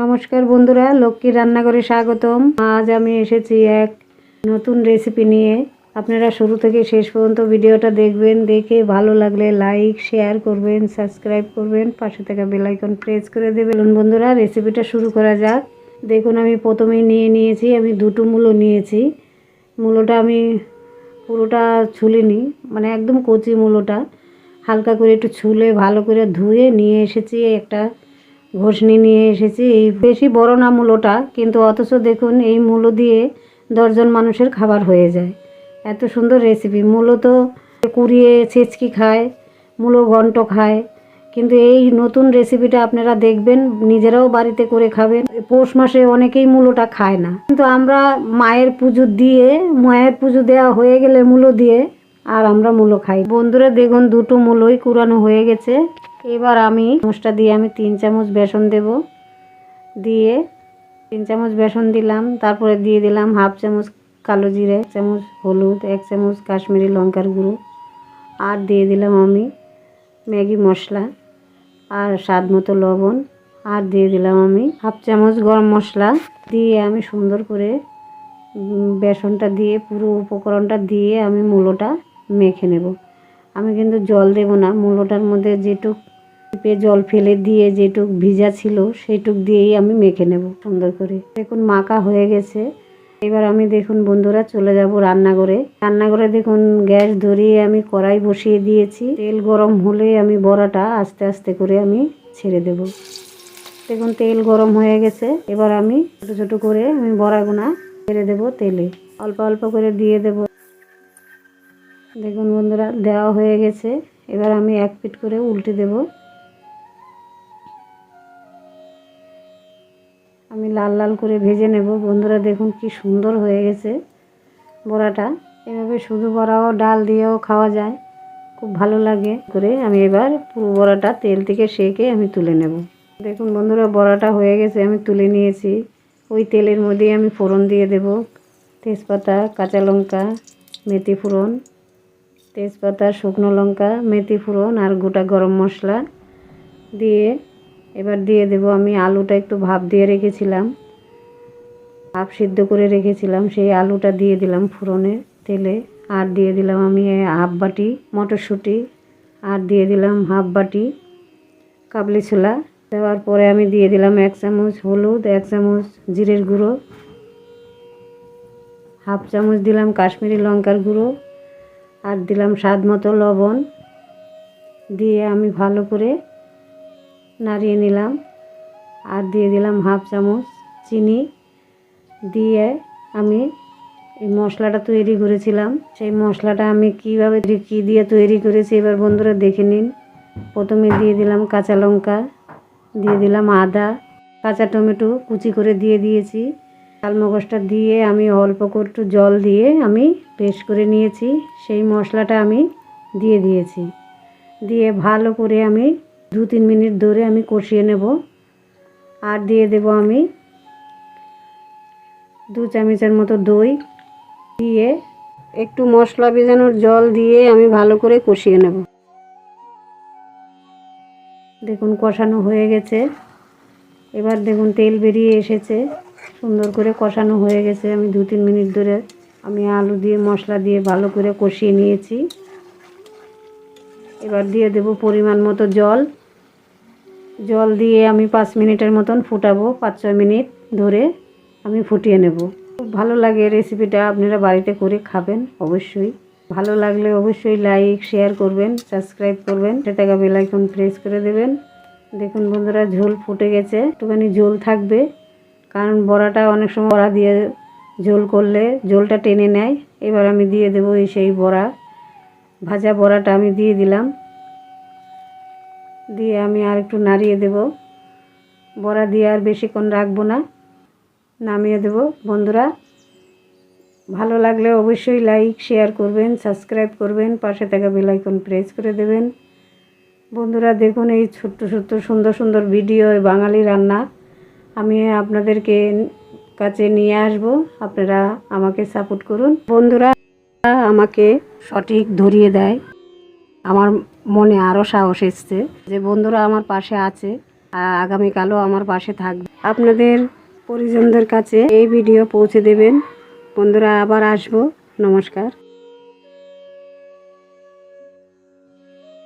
নমস্কার বন্ধুরা, লক্ষ্মীর রান্নাঘরে স্বাগতম। আজ আমি এসেছি এক নতুন রেসিপি নিয়ে। আপনারা শুরু থেকে শেষ পর্যন্ত ভিডিওটা দেখবেন, দেখে ভালো লাগলে লাইক শেয়ার করবেন সাবস্ক্রাইব করবেন, পাশে থাকা বেল আইকন প্রেস করে দেবেন। বন্ধুরা রেসিপিটা শুরু করা যাক। দেখুন, আমি প্রথমেই নিয়ে নিয়েছি, আমি দুটো মূলো নিয়েছি। মূলোটা আমি পুরোটা ছুলিনি মানে একদম কচি মূলোটা। হালকা করে একটু ছুলে, ভালো করে ধুয়ে নিয়ে এসেছি একটা ঘষনি নিয়ে এসেছি। এই বেশি বড় না মূলোটা, কিন্তু অথচ দেখুন এই মূলো দিয়ে দশজন মানুষের খাবার হয়ে যায়। এত সুন্দর রেসিপি মূলো তো কুড়িয়ে ছেচকি খায়, মূলো ঘন্ট খায়, কিন্তু এই নতুন রেসিপিটা আপনারা দেখবেন, নিজেরাও বাড়িতে করে খাবেন। পৌষ মাসে অনেকেই মূলোটা খায় না। কিন্তু আমরা মায়ের পুজো দিয়ে, মায়ের পুজো দেওয়া হয়ে গেলে মূলো দিয়ে আর আমরা মূলো খাই। বন্ধুরা, দেখুন দুটো মূলোই কুড়ানো হয়ে গেছে। এবার আমি চামচটা দিয়ে আমি তিন চামচ বেসন দেব। দিয়ে তিন চামচ বেসন দিলাম, তারপরে দিয়ে দিলাম হাফ চামচ কালো জিরে, এক চামচ হলুদ, এক চামচ কাশ্মীরি লঙ্কার গুঁড়ো, আর দিয়ে দিলাম আমি ম্যাগি মশলা আর স্বাদ মতো লবণ, আর দিয়ে দিলাম আমি হাফ চামচ গরম মশলা। দিয়ে আমি সুন্দর করে বেসনটা দিয়ে পুরো উপকরণটা দিয়ে আমি মূলোটা মেখে নেব। আমি কিন্তু জল দেব না, মূলোটার মধ্যে যেটুক টিপে জল ফেলে দিয়ে যেটুক ভিজা ছিল সেইটুক দিয়েই আমি মেখে নেব সুন্দর করে। দেখুন মাখা হয়ে গেছে। এবার আমি দেখুন বন্ধুরা চলে যাব রান্নাঘরে। রান্নাঘরে দেখুন গ্যাস ধরিয়ে আমি কড়াই বসিয়ে দিয়েছি। তেল গরম হলে আমি বড়াটা আস্তে আস্তে করে আমি ছেড়ে দেব। দেখুন তেল গরম হয়ে গেছে। এবার আমি ছোটো ছোটো করে আমি বড়াগুনা ছেড়ে দেব তেলে। অল্প অল্প করে দিয়ে দেব। দেখুন বন্ধুরা দেওয়া হয়ে গেছে। এবার আমি এক পিট করে উল্টে দেব। লাল লাল করে ভেজে নেব। বন্ধুরা দেখুন কি সুন্দর হয়ে গেছে বড়াটা। এভাবে শুধু বড়াও, ডাল দিয়েও খাওয়া যায়। খুব ভালো লাগে। করে আমি এবার পুরো বড়াটা তেল থেকে সেকে আমি তুলে নেব। দেখুন বন্ধুরা, বড়াটা হয়ে গেছে, আমি তুলে নিয়েছি। ওই তেলের মধ্যেই আমি ফোড়ন দিয়ে দেব। তেজপাতা, কাঁচা লঙ্কা, মেথি ফোড়ন। তেজপাতা, শুকনো লঙ্কা, মেথি ফোড়ন আর গোটা গরম মশলা দিয়ে এবার দিয়ে দেব। আমি আলুটা একটু ভাপ দিয়ে রেখেছিলাম। হাফ সিদ্ধ করে রেখেছিলাম। সেই আলুটা দিয়ে দিলাম ফোড়নে তেলে। আর দিয়ে দিলাম আমি হাফ বাটি মটরশুঁটি। আর দিয়ে দিলাম হাফ বাটি কাবলি ছোলা। দেওয়ার পরে আমি দিয়ে দিলাম এক চামচ হলুদ, এক চামচ জিরের গুঁড়ো। হাফ চামচ দিলাম কাশ্মীরি লঙ্কার গুঁড়ো। আর দিলাম স্বাদ মতো লবণ। দিয়ে আমি ভালো করে নাড়িয়ে নিলাম আর দিয়ে দিলাম হাফ চামচ চিনি দিয়ে আমি এই মশলাটা তৈরি করেছিলাম। সেই মশলাটা আমি কীভাবে কী দিয়ে তৈরি করেছি এবার বন্ধুরা দেখে নিন। প্রথমে দিয়ে দিলাম কাঁচা লঙ্কা, দিয়ে দিলাম আদা, কাঁচা টমেটো কুচি করে দিয়ে দিয়েছি। চালমগজটা দিয়ে আমি অল্প একটু জল দিয়ে আমি পেস্ট করে নিয়েছি। সেই মশলাটা আমি দিয়ে দিয়েছি। দিয়ে ভালো করে আমি দু তিন মিনিট ধরে আমি কষিয়ে নেব। আর দিয়ে দেব আমি দু চামচের মতো দই। দিয়ে একটু মশলা ভেজানোর জল দিয়ে আমি ভালো করে কষিয়ে নেব। দেখুন, কষানো হয়ে গেছে। এবার দেখুন, তেল বেরিয়ে এসেছে। সুন্দর করে কষানো হয়ে গেছে। আমি দু তিন মিনিট ধরে আমি আলু দিয়ে, মশলা দিয়ে ভালো করে কষিয়ে নিয়েছি। এবার দিয়ে দেব পরিমাণ মতো জল। জল দিয়ে আমি পাঁচ মিনিটের মতন ফুটাবো, পাঁচ ছয় মিনিট ধরে আমি ফুটিয়ে নেব। খুব ভালো লাগে রেসিপিটা আপনারা বাড়িতে করে খাবেন, অবশ্যই। ভালো লাগলে অবশ্যই লাইক শেয়ার করবেন সাবস্ক্রাইব করবেন সেটা বেল আইকন প্রেস করে দেবেন। দেখুন বন্ধুরা, ঝোল ফুটে গেছে। একটুখানি ঝোল থাকবে, কারণ বড়াটা অনেক সময় বড়া দিয়ে ঝোল করলে ঝোলটা টেনে নেয়। এবার আমি দিয়ে দেবো এই সেই বড়া। ভাজা বড়াটা আমি দিয়ে দিলাম। দিয়ে আমি আর একটু নাড়িয়ে দেব। বড়া দিয়ে আর বেশিক্ষণ রাখব না। নামিয়ে দেব। বন্ধুরা, ভালো লাগলে অবশ্যই লাইক, শেয়ার করবেন, সাবস্ক্রাইব করবেন, পাশে থাকা বেল আইকন প্রেস করে দেবেন। বন্ধুরা, দেখুন এই ছোট্ট ছোট্ট, সুন্দর সুন্দর ভিডিও, এই বাঙালি রান্না। আমি আপনাদেরকে কাছে নিয়ে আসব। আপনারা আমাকে সাপোর্ট করুন। বন্ধুরা, আমাকে সঠিক ধরিয়ে দেয়। আমার মনে আরও সাহস এসছে যে বন্ধুরা আমার পাশে আছে আগামীকালও আমার পাশে থাকবে। আপনাদের পরিজনদের কাছে এই ভিডিও পৌঁছে দেবেন। বন্ধুরা আবার আসব। নমস্কার।